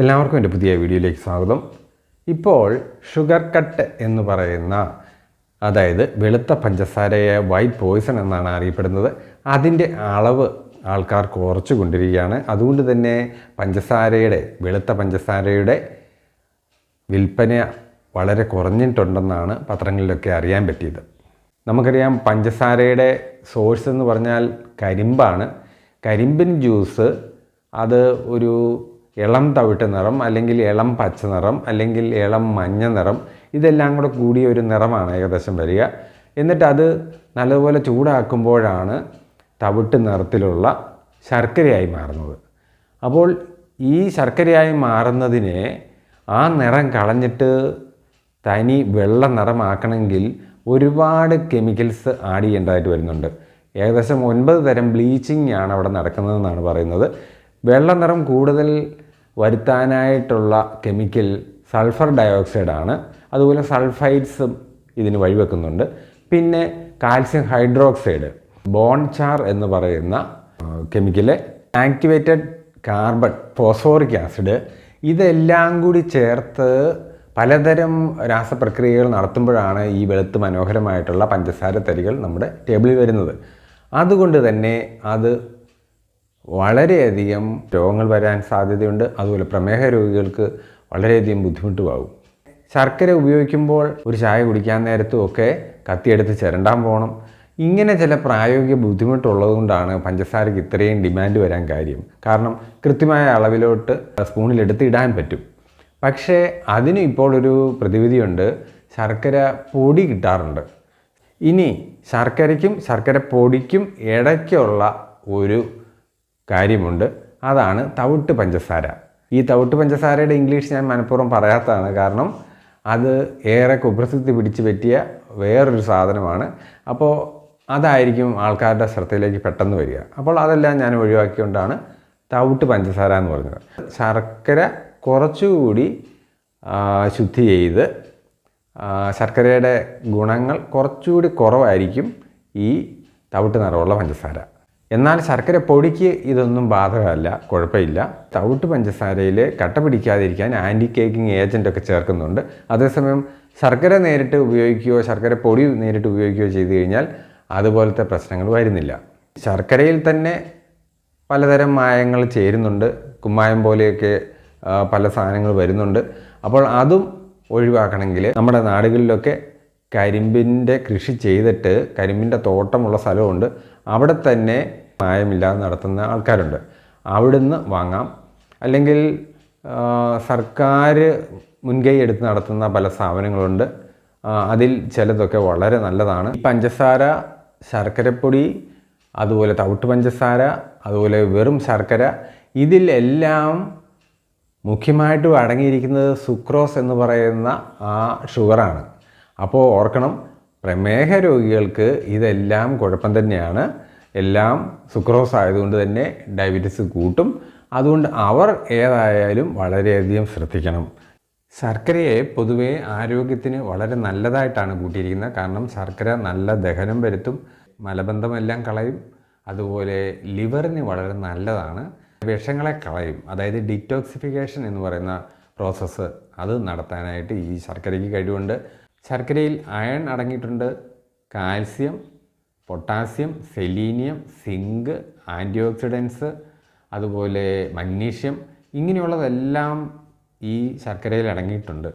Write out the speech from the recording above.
എല്ലാവർക്കും എന്റെ പുതിയ വീഡിയോയിലേക്ക് സ്വാഗതം. ഇപ്പോൾ ഷുഗർ കട്ട് എന്ന് പറയുന്ന അതായത് വെളുത്ത പഞ്ചസാരയെ വൈറ്റ് പോയിസൺ എന്നാണ് അറിയപ്പെടുന്നത്. അതിന്റെ അളവ് ആൾക്കാർ കുറച്ചു കൊണ്ടിരിക്കുകയാണ്. അതുകൊണ്ട് തന്നെ പഞ്ചസാരയുടെ വെളുത്ത പഞ്ചസാരയുടെ വിൽപ്പന വളരെ കുറഞ്ഞിട്ടുണ്ടെന്നാണ് പത്രങ്ങളിലൊക്കെ അറിയാൻ പറ്റിയത്. നമുക്കറിയാം പഞ്ചസാരയുടെ സോഴ്സ് എന്ന് പറഞ്ഞാൽ കരിമ്പാണ്. കരിമ്പിൻ ജ്യൂസ് അത് ഒരു ഇളം തവിട്ട് നിറം അല്ലെങ്കിൽ ഇളം പച്ച നിറം അല്ലെങ്കിൽ ഇളം മഞ്ഞ നിറം ഇതെല്ലാം കൂടെ കൂടിയ ഒരു നിറമാണ് ഏകദേശം വരിക. എന്നിട്ട് അത് നല്ലതുപോലെ ചൂടാക്കുമ്പോഴാണ് തവിട്ട് നിറത്തിലുള്ള ശർക്കരയായി മാറുന്നത്. അപ്പോൾ ഈ ശർക്കരയായി മാറുന്നതിനെ ആ നിറം കളഞ്ഞിട്ട് തനി വെള്ള നിറമാക്കണമെങ്കിൽ ഒരുപാട് കെമിക്കൽസ് ആഡ് ചെയ്യേണ്ടതായിട്ട് വരുന്നുണ്ട്. ഏകദേശം ഒൻപത് തരം ബ്ലീച്ചിങ് ആണ് അവിടെ നടക്കുന്നതെന്നാണ് പറയുന്നത്. വെള്ള നിറം കൂടുതൽ വരുത്താനായിട്ടുള്ള കെമിക്കൽ സൾഫർ ഡയോക്സൈഡാണ്. അതുപോലെ സൾഫൈഡ്സും ഇതിന് വഴിവെക്കുന്നുണ്ട്. പിന്നെ കാൽസ്യം ഹൈഡ്രോക്സൈഡ് ബോൺ ചാർ എന്ന് പറയുന്ന chemical activated carbon phosphoric acid ഇതെല്ലാം കൂടി ചേർത്ത് പലതരം രാസപ്രക്രിയകൾ നടത്തുമ്പോഴാണ് ഈ വെളുത്ത് മനോഹരമായിട്ടുള്ള പഞ്ചസാര തരികൾ നമ്മുടെ ടേബിളിൽ വരുന്നത്. അതുകൊണ്ട് തന്നെ അത് വളരെയധികം രോഗങ്ങൾ വരാൻ സാധ്യതയുണ്ട്. അതുപോലെ പ്രമേഹ രോഗികൾക്ക് വളരെയധികം ബുദ്ധിമുട്ടുമാകും ശർക്കര ഉപയോഗിക്കുമ്പോൾ ഒരു ചായ കുടിക്കാൻ നേരത്തും ഒക്കെ കത്തിയെടുത്ത് ചിരണ്ടാൻ പോകണം ഇങ്ങനെ ചില പ്രായോഗിക ബുദ്ധിമുട്ടുള്ളതുകൊണ്ടാണ് പഞ്ചസാരയ്ക്ക് ഇത്രയും ഡിമാൻഡ് വരാൻ കാര്യം. കാരണം കൃത്യമായ അളവിലോട്ട് സ്പൂണിലെടുത്ത് ഇടാൻ പറ്റും. പക്ഷേ അതിന് ഇപ്പോൾ ഒരു പ്രതിവിധിയുണ്ട്. ശർക്കര പൊടി കിട്ടാറുണ്ട്. ഇനി ശർക്കരയ്ക്കും ശർക്കര പൊടിക്കും ഇടയ്ക്കുള്ള ഒരു കാര്യമുണ്ട്. അതാണ് തവിട്ട് പഞ്ചസാര. ഈ തവിട്ട് പഞ്ചസാരയുടെ ഇംഗ്ലീഷ് ഞാൻ മനഃപൂർവം പറയാത്തതാണ്. കാരണം അത് ഏറെ കുപ്രസിദ്ധി പിടിച്ചു പറ്റിയ വേറൊരു സാധനമാണ്. അപ്പോൾ അതായിരിക്കും ആൾക്കാരുടെ ശ്രദ്ധയിലേക്ക് പെട്ടെന്ന് വരിക. അപ്പോൾ അതെല്ലാം ഞാൻ ഒഴിവാക്കിക്കൊണ്ടാണ് തവിട്ട് പഞ്ചസാര എന്ന് പറഞ്ഞത്. ശർക്കര കുറച്ചുകൂടി ശുദ്ധി ചെയ്ത് ശർക്കരയുടെ ഗുണങ്ങൾ കുറച്ചുകൂടി കുറവായിരിക്കും ഈ തവിട്ട് നിറമുള്ള പഞ്ചസാര. എന്നാൽ ശർക്കര പൊടിക്ക് ഇതൊന്നും ബാധകമല്ല കുഴപ്പമില്ല. തവിട്ട് പഞ്ചസാരയിൽ കട്ട പിടിക്കാതിരിക്കാൻ ആന്റി കേക്കിംഗ് ഏജന്റ് ഒക്കെ ചേർക്കുന്നുണ്ട്. അതേസമയം ശർക്കര നേരിട്ട് ഉപയോഗിക്കുകയോ ശർക്കര പൊടി നേരിട്ട് ഉപയോഗിക്കുകയോ ചെയ്തു കഴിഞ്ഞാൽ അതുപോലത്തെ പ്രശ്നങ്ങൾ വരുന്നില്ല. ശർക്കരയിൽ തന്നെ പലതരം മായങ്ങൾ ചേരുന്നുണ്ട്. കുമ്മായം പോലെയൊക്കെ പല സാധനങ്ങൾ വരുന്നുണ്ട്. അപ്പോൾ അതും ഒഴിവാക്കണമെങ്കിൽ നമ്മുടെ നാടുകളിലൊക്കെ കരിമ്പിന്റെ കൃഷി ചെയ്തിട്ട് കരിമ്പിന്റെ തോട്ടമുള്ള സ്ഥലമുണ്ട്. അവിടെ തന്നെ മായമില്ലാതെ നടത്തുന്ന ആൾക്കാരുണ്ട്. അവിടുന്ന് വാങ്ങാം. അല്ലെങ്കിൽ സർക്കാർ മുൻകൈ എടുത്ത് നടത്തുന്ന പല സ്ഥാപനങ്ങളുണ്ട്. അതിൽ ചിലതൊക്കെ വളരെ നല്ലതാണ്. പഞ്ചസാര ശർക്കരപ്പൊടി അതുപോലെ തവിട്ട് പഞ്ചസാര അതുപോലെ വെറും ശർക്കര ഇതിലെല്ലാം മുഖ്യമായിട്ടും അടങ്ങിയിരിക്കുന്നത് സുക്രോസ് എന്ന് പറയുന്ന ആ ഷുഗറാണ്. അപ്പോൾ ഓർക്കണം പ്രമേഹ രോഗികൾക്ക് ഇതെല്ലാം കുഴപ്പം തന്നെയാണ്. എല്ലാം സുക്രോസ് ആയതുകൊണ്ട് തന്നെ ഡയബറ്റീസ് കൂട്ടും. അതുകൊണ്ട് അവർ ഏതായാലും വളരെയധികം ശ്രദ്ധിക്കണം. ശർക്കരയെ പൊതുവേ ആരോഗ്യത്തിന് വളരെ നല്ലതായിട്ടാണ് കൂട്ടിയിരിക്കുന്നത്. കാരണം ശർക്കര നല്ല ദഹനം വരുത്തും മലബന്ധമെല്ലാം കളയും അതുപോലെ ലിവറിന് വളരെ നല്ലതാണ്. വിഷങ്ങളെ കളയും. അതായത് ഡിറ്റോക്സിഫിക്കേഷൻ എന്ന് പറയുന്ന പ്രോസസ്സ് അത് നടത്താനായിട്ട് ഈ ശർക്കരയ്ക്ക് കഴിവുണ്ട്. ശർക്കരയിൽ അയൺ അടങ്ങിയിട്ടുണ്ട്. Calcium potassium selenium zinc anti oxidants അതുപോലെ മഗ്നീഷ്യം ഇങ്ങനെയുള്ളതെല്ലാം ഈ ശർക്കരയിൽ അടങ്ങിയിട്ടുണ്ട്.